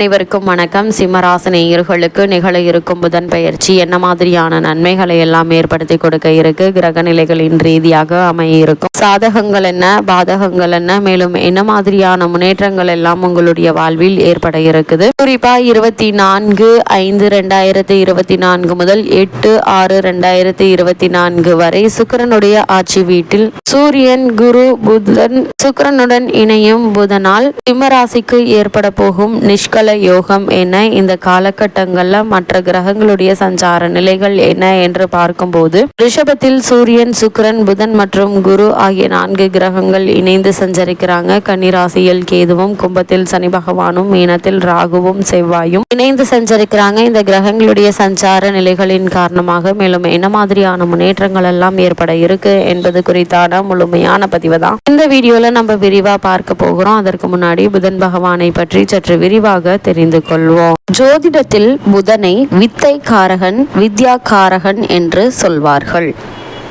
அனைவருக்கும் வணக்கம். சிம்மராசினியர்களுக்கு நிகழ இருக்கும் புதன் பயிற்சி என்ன மாதிரியான நன்மைகளை எல்லாம் ஏற்படுத்தி கொடுக்க இருக்கு? கிரக நிலைகளின் ரீதியாக அமைய இருக்கும் சாதகங்கள் என்ன? பாதகங்கள் என்ன? மேலும் என்ன மாதிரியான முன்னேற்றங்கள் எல்லாம் உங்களுடைய வாழ்வில் ஏற்பட இருக்குது? குறிப்பா இருபத்தி நான்கு ஐந்து ரெண்டாயிரத்தி இருபத்தி நான்கு முதல் எட்டு ஆறு ரெண்டாயிரத்தி இருபத்தி நான்கு வரை சுக்கரனுடைய ஆட்சி வீட்டில் சூரியன் குரு புதன் சுக்கரனுடன் இணையும். புதனால் சிம்மராசிக்கு ஏற்பட போகும் நிஷ்கல யோகம் என்ன? இந்த காலகட்டங்கள்ல மற்ற கிரகங்களுடைய சஞ்சார நிலைகள் என்ன என்று பார்க்கும்போது ரிஷபத்தில் சூரியன் சுக்கிரன் புதன் மற்றும் குரு ஆகிய நான்கு கிரகங்கள் இணைந்து சஞ்சரிக்கிறாங்க. கன்னிராசியில் கேதுவும் கும்பத்தில் சனி பகவானும் மீனத்தில் ராகுவும் செவ்வாயும் இணைந்து சஞ்சரிக்கிறாங்க. இந்த கிரகங்களுடைய சஞ்சார நிலைகளின் காரணமாக மேலும் என்ன மாதிரியான முன்னேற்றங்கள் எல்லாம் ஏற்பட இருக்கு என்பது குறித்தான முழுமையான பதிவு தான். இந்த வீடியோல நம்ம விரிவா பார்க்க போகிறோம். அதற்கு முன்னாடி புதன் பகவானை பற்றி சற்று விரிவாக தெரிந்து கொள்வோம் ஜோதிடத்தில் புதனை வித்தை காரகன் வித்யா காரகன் என்று சொல்வார்கள்.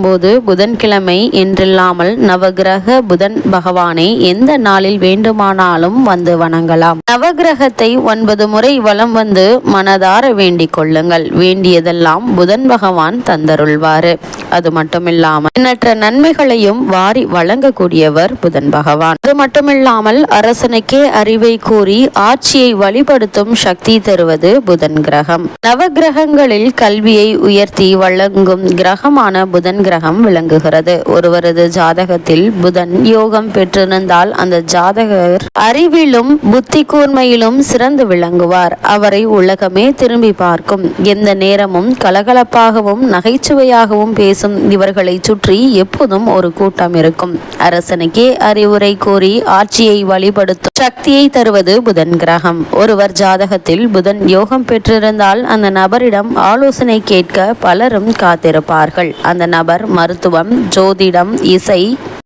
பார்க்கும்போது புதன்கிழமை என்றில்லாமல் நவகிரக புதன் பகவானை எந்த நாளில் வேண்டுமானாலும் வந்து வணங்கலாம். நவகிரகத்தை ஒன்பது முறை வலம் வந்து மனதார வேண்டிக் கொள்ளுங்கள். வேண்டியதெல்லாம் புதன் பகவான் தந்தருள்வாரு. அது மட்டுமில்லாமல் எண்ணற்ற நன்மைகளையும் வாரி வழங்கக்கூடியவர் புதன் பகவான். அது மட்டுமில்லாமல் அரசனுக்கே அறிவை கூறி ஆட்சியை வழிபடுத்தும் சக்தி தருவது புதன் கிரகம். நவகிரகங்களில் கல்வியை உயர்த்தி வழங்கும் கிரகமான புதன் கிரகம் விளங்குகிறது. ஒருவரது ஜாதகத்தில் புதன் யோகம் பெற்றிருந்தால் அந்த ஜாதகர் அறிவிலும் புத்தி கூர்மையிலும் சிறந்து விளங்குவார். அவரை உலகமே திரும்பி பார்க்கும். எந்த நேரமும் கலகலப்பாகவும் நகைச்சுவையாகவும் பேசும் இவர்களை சுற்றி எப்போதும் ஒரு கூட்டம் இருக்கும். அரசனுக்கே அறிவுரை கோரி ஆட்சியை வழிபடுத்தும் சக்தியை தருவது புதன் கிரகம். ஒருவர் ஜாதகத்தில் புதன் யோகம் பெற்றிருந்தால் அந்த நபரிடம் ஆலோசனை கேட்க பலரும் காத்திருப்பார்கள். அந்த நபர் மருத்துவம் ஜோதிடம் இசை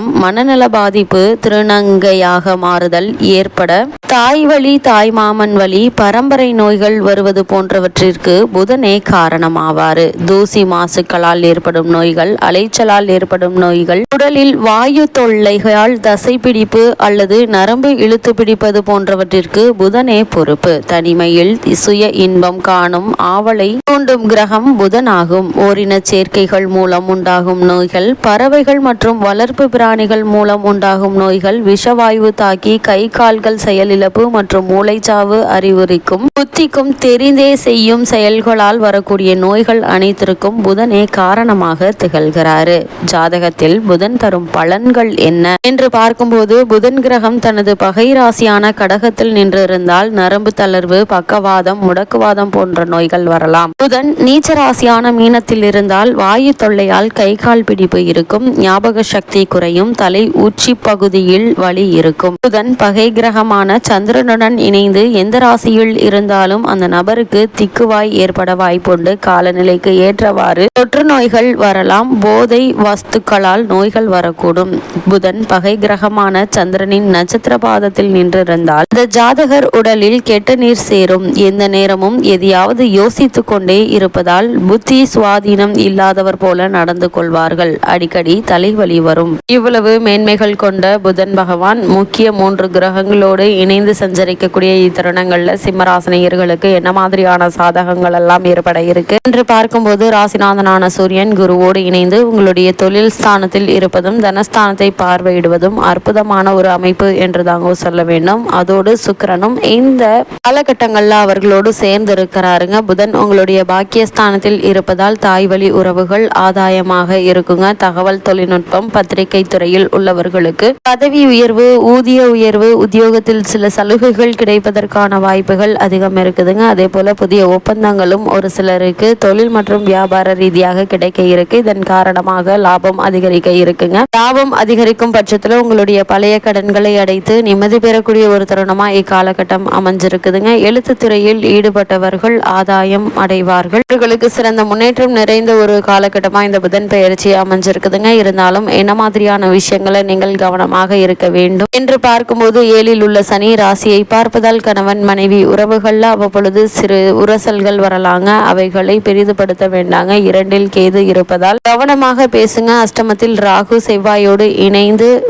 மூலம் மனநல பாதிப்பு திருநங்கையாக மாறுதல் ஏற்பட. தாய் வழி தாய் மாமன் வழி பரம்பரை நோய்கள் வருவது போன்றவற்றிற்கு புதனே காரணமாவாறு. தூசி மாசுக்களால் ஏற்படும் நோய்கள் அலைச்சலால் ஏற்படும் நோய்கள் உடலில் வாயு தொல்லைகளால் தசைப்பிடிப்பு அல்லது நரம்பு இழுத்து பிடிப்பது போன்றவற்றிற்கு புதனே பொறுப்பு. தனிமையில் சுய இன்பம் காணும் ஆவலை தூண்டும் கிரகம் புதனாகும். ஓரின சேர்க்கைகள் மூலம் உண்டாகும் நோய்கள் பறவைகள் மற்றும் வளர்ப்பு பிராணிகள் மூலம் உண்டாகும் நோய்கள் விஷவாயு தாக்கி கை கால்கள் செயலிழப்பு மற்றும் மூளைச்சாவு அறிவுரைக்கும் புத்திக்கும் தெரிந்தே செய்யும் செயல்களால் வரக்கூடிய நோய்கள் அனைத்திற்கும் புதனே காரணமாக திகழ்கிறாரு. ஜாதகத்தில் புதன் தரும் பலன்கள் என்ன? என்று பார்க்கும்போது புதன் கிரகம் தனது பகை ராசியான கடகத்தில் நின்றிருந்தால் நரம்பு தளர்வு பக்கவாதம் முடக்குவாதம் போன்ற நோய்கள் வரலாம். புதன் நீச்ச ராசியான மீனத்தில் இருந்தால் வாயு தொல்லையால் கை கால் பிடிப்பு இருக்கும். ஞாபக சக்தி குறை வரையும் தலை உச்சி பகுதியில் வலி இருக்கும். புதன் பகை கிரகமான சந்திரனுடன் இணைந்து எந்த ராசியில் இருந்தாலும் அந்த நபருக்கு திக்குவாய் ஏற்பட வாய்ப்புண்டு. காலநிலைக்கு ஏற்றவாறு தொற்று நோய்கள் வரலாம். போதை வஸ்துக்களால் நோய்கள் வரக்கூடும். புதன் பகை கிரகமான சந்திரனின் நட்சத்திர பாதத்தில் நின்றிருந்தால் இந்த ஜாதகர் உடலில் கெட்ட நீர் சேரும். எந்த நேரமும் எதையாவது யோசித்துக் கொண்டே இருப்பதால் புத்தி சுவாதீனம் இல்லாதவர் போல நடந்து கொள்வார்கள். அடிக்கடி தலைவலி வரும். இவ்வளவு மேன்மைகள் கொண்ட புதன் பகவான் முக்கிய மூன்று கிரகங்களோடு இணைந்து சஞ்சரிக்கக்கூடிய இத்தருணங்களில் சிம்மராசினியர்களுக்கு என்ன மாதிரியான சாதகங்கள் எல்லாம் ஏற்பட இருக்கு? என்று பார்க்கும்போது ராசிநாதனான சூரியன் குருவோடு இணைந்து உங்களுடைய தொழில் ஸ்தானத்தில் இருப்பதும் தனஸ்தானத்தை பார்வையிடுவதும் அற்புதமான ஒரு அமைப்பு என்று தாங்க சொல்ல வேண்டும். அதோடு சுக்கரனும் இந்த காலகட்டங்களில் அவர்களோடு சேர்ந்து இருக்கிறாருங்க புதன் உங்களுடைய பாக்கியஸ்தானத்தில் இருப்பதால் தாய் வழி உறவுகள் ஆதாயமாக இருக்குங்க. தகவல் தொழில்நுட்பம் பத்திரிகை துறையில் உள்ளவர்களுக்கு பதவி உயர்வு ஊதிய உயர்வு உத்தியோகத்தில் சில சலுகைகள் கிடைப்பதற்கான வாய்ப்புகள் அதிகம் இருக்குதுங்க. அதே போல புதிய ஒப்பந்தங்களும் ஒரு சிலருக்கு தொழில் மற்றும் வியாபார ரீதியாக கிடைக்க இருக்கு. இதன் காரணமாக லாபம் அதிகரிக்க இருக்குங்க. லாபம் அதிகரிக்கும் பட்சத்தில் உங்களுடைய பழைய கடன்களை அடைத்து நிம்மதி பெறக்கூடிய ஒரு தருணமா இக்காலகட்டம் அமைஞ்சிருக்குதுங்க. எழுத்து துறையில் ஈடுபட்டவர்கள் ஆதாயம் அடைவார்கள். இவர்களுக்கு சிறந்த முன்னேற்றம் நிறைந்த ஒரு காலகட்டமா இந்த புதன் பெயர்ச்சி அமைஞ்சிருக்குதுங்க. இருந்தாலும் என்ன மாதிரியான விஷயங்களை நீங்கள் கவனமாக இருக்க வேண்டும். என்று பார்க்கும்போது ஏழில் உள்ள சனி ராசியை பார்ப்பதால் கணவன் மனைவி உறவுகள்ல அவ்வப்பொழுது சிறு உரசல்கள் வரலாங்க. அவைகளை பெரிதுபடுத்த வேண்டாங்க. இரண்டில் கேது இருப்பதால் கவனமாக பேசுங்க. அஷ்டமத்தில் ராகு செவ்வாயோடு இணைந்து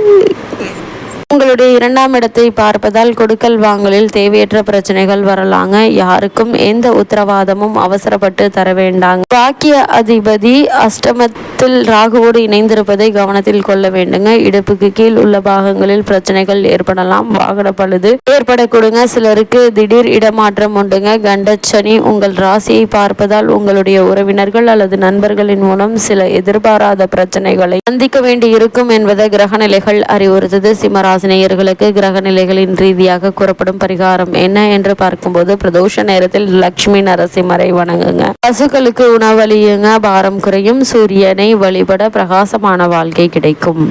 உங்களுடைய இரண்டாம் இடத்தை பார்ப்பதால் கொடுக்கல் வாங்கலில் தேவையற்ற பிரச்சனைகள் வரலாங்க. யாருக்கும் எந்த உத்தரவாதமும் அவசரப்பட்டு தர வேண்டாங்க. பாக்கிய அதிபதி அஷ்டமத்தில் ராகுவோடு இணைந்திருப்பதை கவனத்தில் கொள்ள வேண்டுங்க. இடுப்புக்கு கீழ் உள்ள பாகங்களில் பிரச்சனைகள் ஏற்படலாம். வாகன பழுது ஏற்படக்கூடுங்க. சிலருக்கு திடீர் இடமாற்றம் உண்டுங்க. கண்டச்சனி உங்கள் ராசியை பார்ப்பதால் உங்களுடைய உறவினர்கள் அல்லது நண்பர்களின் மூலம் சில எதிர்பாராத பிரச்சனைகளை சந்திக்க வேண்டி இருக்கும் என்பதை கிரகநிலைகள் அறிவுறுத்தது. இணையர்களுக்கு கிரக நிலைகளின் ரீதியாக கூறப்படும் பரிகாரம் என்ன என்று பார்க்கும்போது பிரதோஷ நேரத்தில் லட்சுமி நரசிம்மரை வணங்குங்க. பசுக்களுக்கு உணவளியுங்க பாரம் குறையும் சூரியனை வழிபட பிரகாசமான வாழ்க்கை கிடைக்கும்.